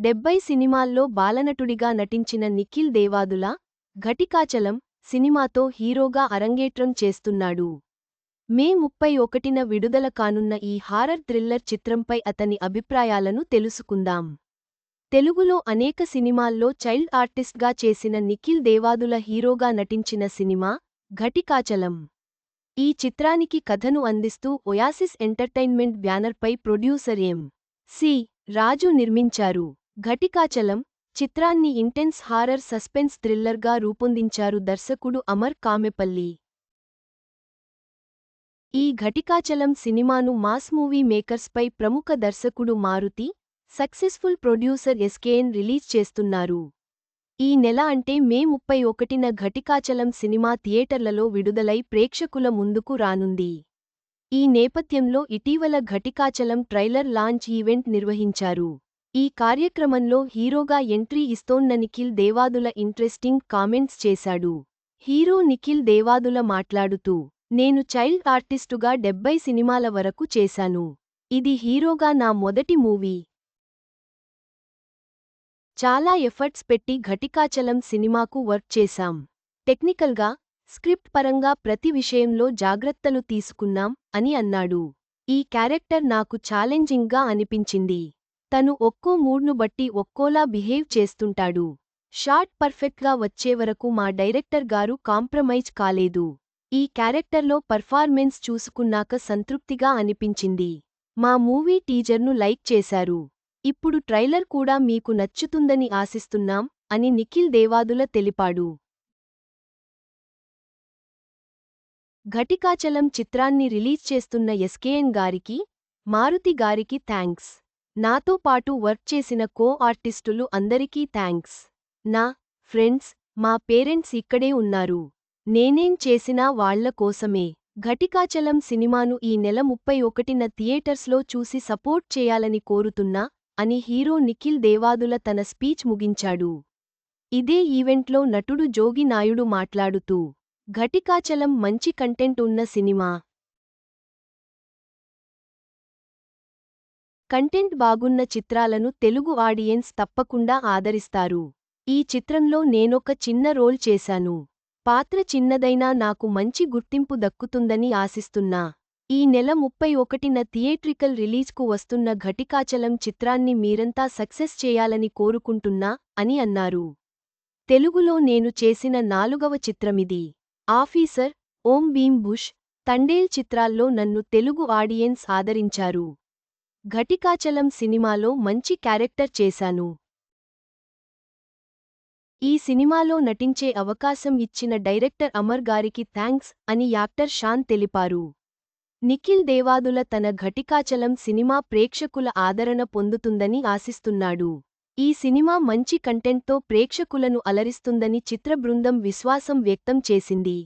డెబ్బై సినిమాల్లో బాలనటుడిగా నటించిన నిఖిల్ దేవాదుల ఘటికాచలం సినిమాతో హీరోగా అరంగేట్రం చేస్తున్నాడు. మే ముప్పై ఒకటిన విడుదల కానున్న ఈ హారర్ థ్రిల్లర్ చిత్రంపై అతని అభిప్రాయాలను తెలుసుకుందాం. తెలుగులో అనేక సినిమాల్లో చైల్డ్ ఆర్టిస్ట్గా చేసిన నిఖిల్ దేవాదుల హీరోగా నటించిన సినిమా ఘటికాచలం. ఈ చిత్రానికి కథను అందిస్తూ ఒయాసిస్ ఎంటర్టైన్మెంట్ బ్యానర్పై ప్రొడ్యూసర్ ఎం. సి. రాజు నిర్మించారు. ఘటికాచలం చిత్రాన్ని ఇంటెన్స్ హారర్ సస్పెన్స్ థ్రిల్లర్గా రూపొందించారు దర్శకుడు అమర్ కామెపల్లి. ఈ ఘటికాచలం సినిమాను మాస్ మూవీ మేకర్స్పై ప్రముఖ దర్శకుడు Maruthi successful producer SKN release చేస్తున్నారు. ఈ నెల అంటే మే ముప్పై ఒకటిన ఘటికాచలం సినిమా థియేటర్లలో విడుదలై ప్రేక్షకుల ముందుకు రానుంది. ఈ నేపథ్యంలో ఇటీవల ఘటికాచలం ట్రైలర్ లాంచ్ ఈవెంట్ నిర్వహించారు. ఈ కార్యక్రమంలో హీరోగా ఎంట్రీ ఇస్తోన్న నిఖిల్ దేవాదుల ఇంట్రెస్టింగ్ కామెంట్స్ చేశాడు. హీరో నిఖిల్ దేవాదుల మాట్లాడుతూ నేను చైల్డ్ ఆర్టిస్టుగా డెబ్బై సినిమాల వరకు చేశాను. ఇది హీరోగా నా మొదటి మూవీ. చాలా ఎఫర్ట్స్ పెట్టి ఘటికాచలం సినిమాకు వర్క్ చేశాం. టెక్నికల్గా స్క్రిప్ట్ పరంగా ప్రతి విషయంలో జాగ్రత్తలు తీసుకున్నాం అని అన్నాడు. ఈ క్యారెక్టర్ నాకు ఛాలెంజింగ్గా అనిపించింది. తను ఒక్కో మూడ్ను బట్టి ఒక్కోలా బిహేవ్ చేస్తుంటాడు. షార్ట్ పర్ఫెక్ట్గా వచ్చేవరకు మా డైరెక్టర్ గారు కాంప్రమైజ్ కాలేదు. ఈ క్యారెక్టర్లో పర్ఫార్మెన్స్ చూసుకున్నాక సంతృప్తిగా అనిపించింది. మా మూవీ టీజర్ను లైక్ చేశారు. ఇప్పుడు ట్రైలర్ కూడా మీకు నచ్చుతుందని ఆశిస్తున్నాం అని నిఖిల్ దేవాదుల తెలిపాడు. ఘటికాచలం చిత్రాన్ని రిలీజ్ చేస్తున్న ఎస్కేఎన్ గారికి మారుతి గారికి థ్యాంక్స్ నాతో పాటు వర్క్ చేసిన కో ఆర్టిస్టులు అందరికీ థ్యాంక్స్ నా ఫ్రెండ్స్ మా పేరెంట్స్ ఇక్కడే ఉన్నారు. నేనేం చేసినా వాళ్ళ కోసమే. ఘటికాచలం సినిమాను ఈ నెల ముప్పై ఒకటిన థియేటర్స్లో చూసి సపోర్ట్ చేయాలని కోరుతున్నా అని హీరో నిఖిల్ దేవాదుల తన స్పీచ్ ముగించాడు. ఇదే ఈవెంట్లో నటుడు జోగి నాయుడు మాట్లాడుతూ ఘటికాచలం మంచి కంటెంట్ ఉన్న సినిమా. కంటెంట్ బాగున్న చిత్రాలను తెలుగు ఆడియన్స్ తప్పకుండా ఆదరిస్తారు. ఈ చిత్రంలో నేనొక చిన్న రోల్ చేశాను. పాత్ర చిన్నదైనా నాకు మంచి గుర్తింపు దక్కుతుందని ఆశిస్తున్నా. ఈ నెల ముప్పై ఒకటిన థియేట్రికల్ రిలీజ్కు వస్తున్న ఘటికాచలం చిత్రాన్ని మీరంతా సక్సెస్ చేయాలని కోరుకుంటున్నా అని అన్నారు. తెలుగులో నేను చేసిన నాలుగవ చిత్రమిది. ఆఫీసర్ ఓం భీమ్ బుష్ తండేల్ చిత్రాల్లో నన్ను తెలుగు ఆడియన్స్ ఆదరించారు. ఘటికాచలం సినిమాలో మంచి క్యారెక్టర్ చేశాను. ఈ సినిమాలో నటించే అవకాశం ఇచ్చిన డైరెక్టర్ అమర్ గారికి థ్యాంక్స్ అని యాక్టర్ షాన్ తెలిపారు. నిఖిల్ దేవాదుల తన ఘటికాచలం సినిమా ప్రేక్షకుల ఆదరణ పొందుతుందని ఆశిస్తున్నాడు. ఈ సినిమా మంచి కంటెంట్తో ప్రేక్షకులను అలరిస్తుందని చిత్ర బృందం విశ్వాసం వ్యక్తం చేసింది.